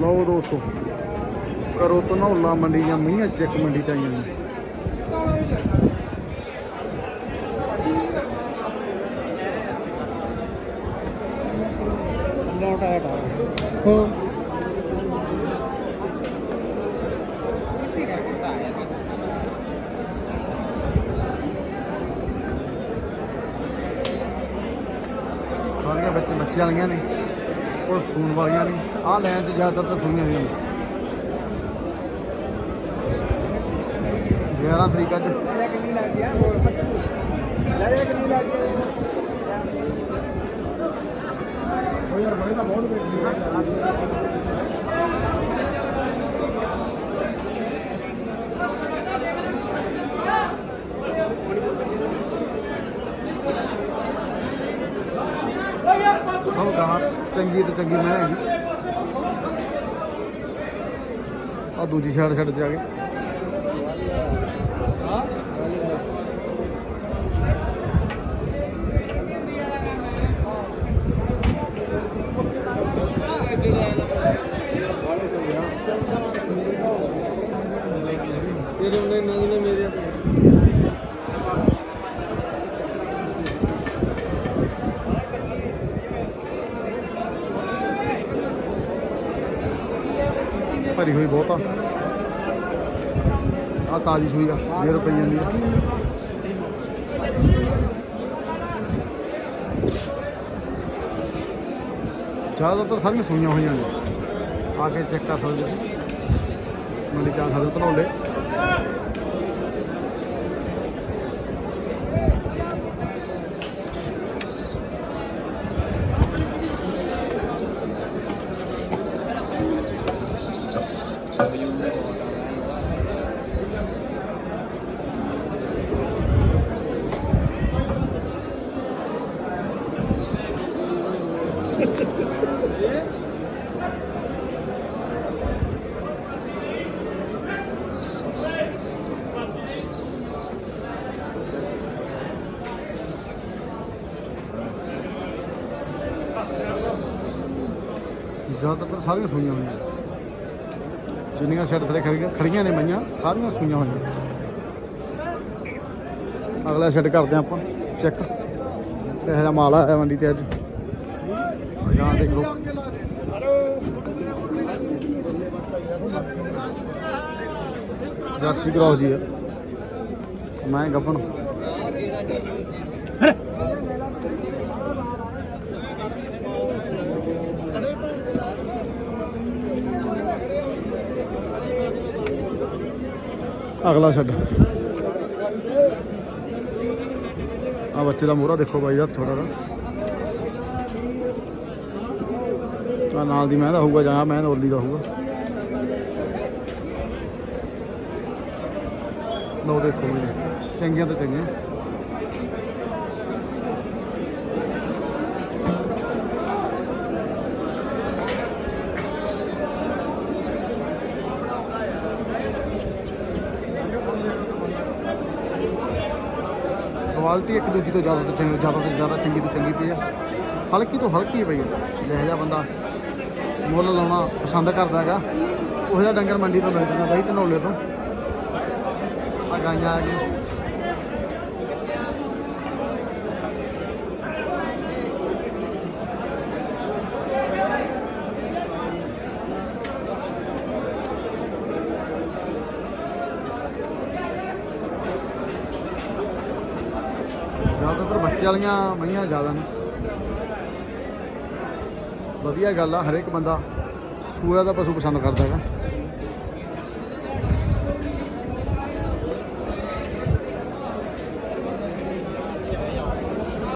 ਲਓ ਦੋਸਤੋ ਕਰੋ ਧਨੌਲਾ ਮੰਡੀ ਜਾਂ ਮੀਆਂ ਚੈੱਕ ਮੰਡੀ ਤੇ ਆਈਆਂ ਨੇ। ਨੋਟ ਆਇਆ ਹਾਂ ਸਾਰੀਆਂ ਬੱਚੇ ਬੱਚੇ ਵਾਲੀਆਂ ਨੇ। ਉਹ ਸੂਣ ਵਾਲੀਆਂ ਨੇ। ਆਹ ਲੈਣ 'ਚ ਜ਼ਿਆਦਾਤਰ ਤਾਂ ਸੂਈਆਂ ਹੋਈਆਂ ਨੇ। 11 ਤਰੀਕ ਅੱਜ। ਕਿੰਨੀ ਲੱਗ ਗਿਆ ਲੈ ਕਿੰਨੀ ਲੱਗ ਗਿਆ ਉਹ ਯਾਰ ਬੜੇ ਤਾਂ ਬਹੁਤ ਬੈਠੀ ਚੰਗੀ ਤੋਂ ਚੰਗੀ ਮੈਂ ਹੈਗੀ। ਆ ਦੂਜੀ ਸਾਈਡ ਛੱਡ ਜਾ ਕੇ ਤੇਰੇ ਉਹਨੇ ਨਾ ਨੇ ਮੇਰੇ ਤੇ ਭਰੀ ਹੋਈ ਬਹੁਤ ਆ। ਆ ਤਾਜੀ ਸੂਈ ਆ 10 ਰੁਪਏ ਜਾਂਦੀ ਆ। ਜ਼ਿਆਦਾਤਰ ਸਾਰੀਆਂ ਸੂਈਆਂ ਹੋਈਆਂ ਨੇ। ਆ ਕੇ ਚੈੱਕ ਕਰ ਸਕਦੇ ਤੁਸੀਂ ਮੰਡੀ ਚਾਹ ਸਕਦੇ ਧਨੌਲੇ ਜ਼ਿਆਦਾਤਰ ਸਾਰੀਆਂ ਸੂਈਆਂ ਹੋਈਆਂ। ਜਿੰਨੀਆਂ ਸਿਰ ਥਲੇ ਖੜੀਆਂ ਖੜੀਆਂ ਨੇ ਮਈਆਂ, ਸਾਰੀਆਂ ਸੂਈਆਂ ਹੋਈਆਂ। ਅਗਲਾ ਸੈੱਟ ਕਰਦੇ ਹਾਂ ਆਪਾਂ। ਚੈੱਕ ਇਹੋ ਜਿਹਾ ਮਾਲ ਆਇਆ ਮੰਡੀ ਤੇ ਅੱਜ। ਗਾਂ ਦੇਖ ਲਓ। ਜਰਸੀ ਕਰਾਓ ਜੀ ਮੈਂ ਗੱਬਣ ਅਗਲਾ ਛੱਡ। ਆ ਬੱਚੇ ਦਾ ਮੋਹਰਾ ਦੇਖੋ ਬਾਈ ਦਾ ਛੋਟਾ ਦਾ ਆ ਨਾਲ ਦੀ ਮੈਂ ਦਾ ਹੋਊਗਾ, ਜਾਂ ਮੈਂ ਨੋਲੀ ਦਾ ਹੋਊਗਾ। ਲਓ ਦੇਖੋ ਜੀ, ਚੰਗੀਆਂ ਤੋਂ ਚੰਗੀਆਂ। ਕੁਆਲਿਟੀ ਇੱਕ ਦੂਜੀ ਤੋਂ ਜ਼ਿਆਦਾ ਤੋਂ ਚੰਗੀ, ਜ਼ਿਆਦਾ ਤੋਂ ਜ਼ਿਆਦਾ ਚੰਗੀ ਤੋਂ ਚੰਗੀ ਪਈ ਆ। ਹਲਕੀ ਤੋਂ ਹਲਕੀ ਪਈ ਆ, ਜਿਹੋ ਜਿਹਾ ਬੰਦਾ। ਮੁੱਲ ਲਾਉਣਾ ਪਸੰਦ ਕਰਦਾ ਹੈਗਾ। ਉਹ ਜਿਹਾ ਡੰਗਰ ਮੰਡੀ ਤੋਂ ਮਿਲ ਜਾਂਦਾ ਬਾਈ ਧਨੌਲੇ ਤੋਂ। ਆ ਗਾਈਆਂ ਆ ਗਈਆਂ। ਜ਼ਿਆਦਾਤਰ ਬੱਚੇ ਵਾਲੀਆਂ ਮਈਆਂ ਜ਼ਿਆਦਾ ਨੇ। ਵਧੀਆ ਗੱਲ ਆ ਹਰੇਕ ਬੰਦਾ ਸੂਆ ਦਾ ਪਸ਼ੂ ਪਸੰਦ ਕਰਦਾ ਹੈਗਾ।